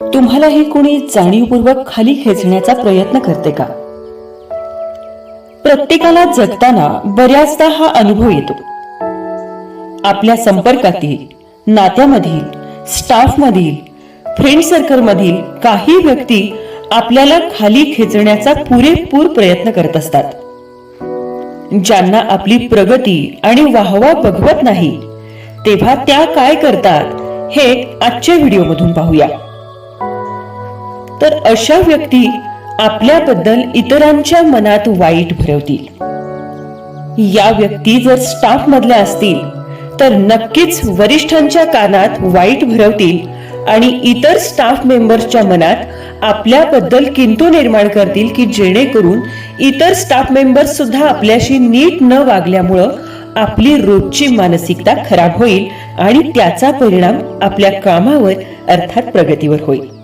तुम्हालाही कोणी जाणीवपूर्वक खाली खेचण्याचा प्रयत्न करते का? प्रत्येकाला जगताना बऱ्याचदा हा अनुभव येतो. आपल्या संपर्कातील नात्यामधील स्टाफमधील फ्रेंड सर्कलमधील काही व्यक्ती आपल्याला खाली खेचण्याचा पुरेपूर प्रयत्न करत असतात. ज्यांना आपली प्रगती आणि वाहवा बघवत नाही तेव्हा त्या काय करतात हे आजच्या व्हिडिओमधून पाहूया. तर अशा व्यक्ती आपल्याबद्दल इतरांच्या मनात वाईट भरवतील. या व्यक्ती जर स्टाफ मधल्या असतील तर नक्कीच वरिष्ठांच्या कानात वाईट भरवतील आणि इतर स्टाफ मेंबर्सच्या मनात आपल्याबद्दल किंतू निर्माण करतील की जेणेकरून इतर स्टाफ मेंबर्स सुद्धा आपल्याशी नीट न वागल्यामुळं आपली रोजची मानसिकता खराब होईल आणि त्याचा परिणाम आपल्या कामावर अर्थात प्रगतीवर होईल.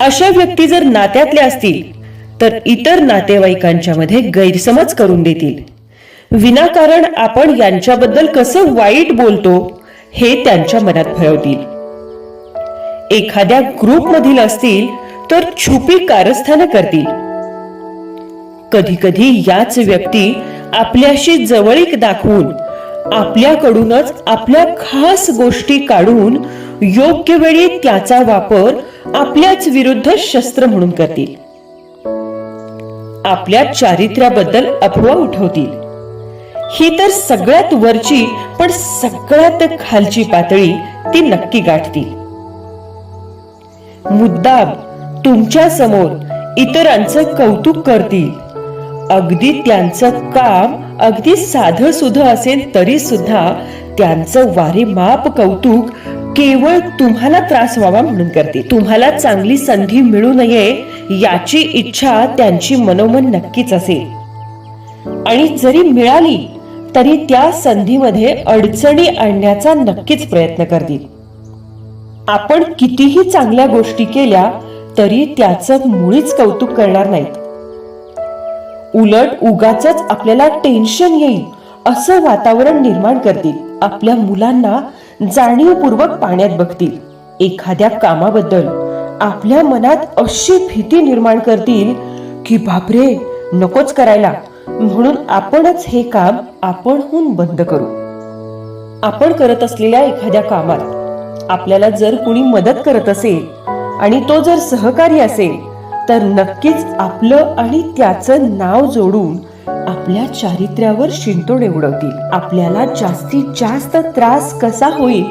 अशा व्यक्ती जर नात्यातल्या असतील तर इतर नातेवाईकांच्या मध्ये गैरसमज करून देतील. विनाकारण आपण यांच्याबद्दल कसं वाईट बोलतो हे त्यांच्या मनात भरवतील. एखाद्या ग्रुप मधील असतील तर छुपी कारस्थानं करतील. कधी कधी याच व्यक्ती आपल्याशी जवळीक दाखवून आपल्याकडूनच आपल्या खास गोष्टी काढून योग्य वेळी त्याचा वापर आपल्याच विरुद्ध शस्त्र म्हणून करतील. आपल्या चारित्र्याबद्दल अफवा उठवतील. ही तर सगळ्यात वरची पण सगळ्यात खालची पातळी ती नक्की गाठतील. मुद्दाम तुमच्यासमोर इतरांचं कौतुक करतील. अगदी त्यांचं काम अगदी साध सुध असेल तरी सुद्धा त्यांचं वारे माप कौतुक केवळ तुम्हाला त्रास व्हावा म्हणून करते तुम्हाला चांगली संधी मिळू नये याची इच्छा त्यांची मनोमन नक्कीच असेल. आणि जरी मिळाली तरी त्या संधीमध्ये अडचणी आणण्याचा नक्कीच प्रयत्न करतील. आपण कितीही चांगल्या गोष्टी केल्या तरी त्याचं मुळीच कौतुक करणार नाहीत. उलट उगाच आपल्याला टेन्शन येईल असं वातावरण निर्माण करतील. आपल्या मुलांना जाणीवपूर्वक पाण्यात बघतील. एखाद्या कामाबद्दल आपल्या मनात अशी भीती निर्माण करतील की बापरे नकोच करायला. म्हणून आपणच हे काम आपणहून बंद करू. आपण करत असलेल्या एखाद्या कामात आपल्याला जर कुणी मदत करत असेल आणि तो जर सहकारी असेल तर नक्कीच आपलं आणि त्याचं नाव जोडून आपल्या चारित्र्यावर शिंतोडे उडवतील. आपल्याला जास्तीत जास्त त्रास कसा होईल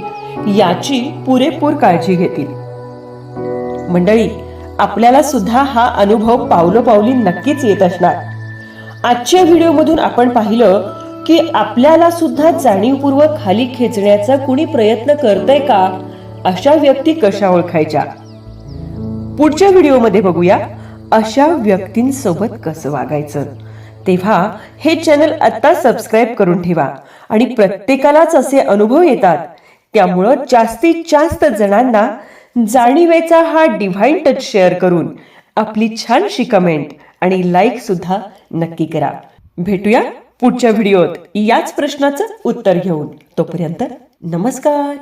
याची पुरेपूर काळजी घेतील. मंडळी आपल्याला सुद्धा हा अनुभव पावलोपावली नक्कीच येत असणार. आजच्या व्हिडिओमधून आपण पाहिलं की आपल्याला सुद्धा जाणीवपूर्वक खाली खेचण्याचा कुणी प्रयत्न करतय का अशा व्यक्ती कशा ओळखायच्या? पुढच्या व्हिडिओमध्ये बघूया अशा व्यक्तींसोबत कसं वागायचं. तेव्हा हे चॅनल आता सबस्क्राईब करून ठेवा आणि प्रत्येकालाच असे अनुभव येतात. त्यामुळं जास्तीत जास्त जणांना जाणीवेचा हा डिव्हाइन टच शेअर करून आपली छानशी कमेंट आणि लाईक सुद्धा नक्की करा. भेटूया पुढच्या व्हिडिओत. याच प्रश्नाचं उत्तर घेऊन. तोपर्यंत नमस्कार.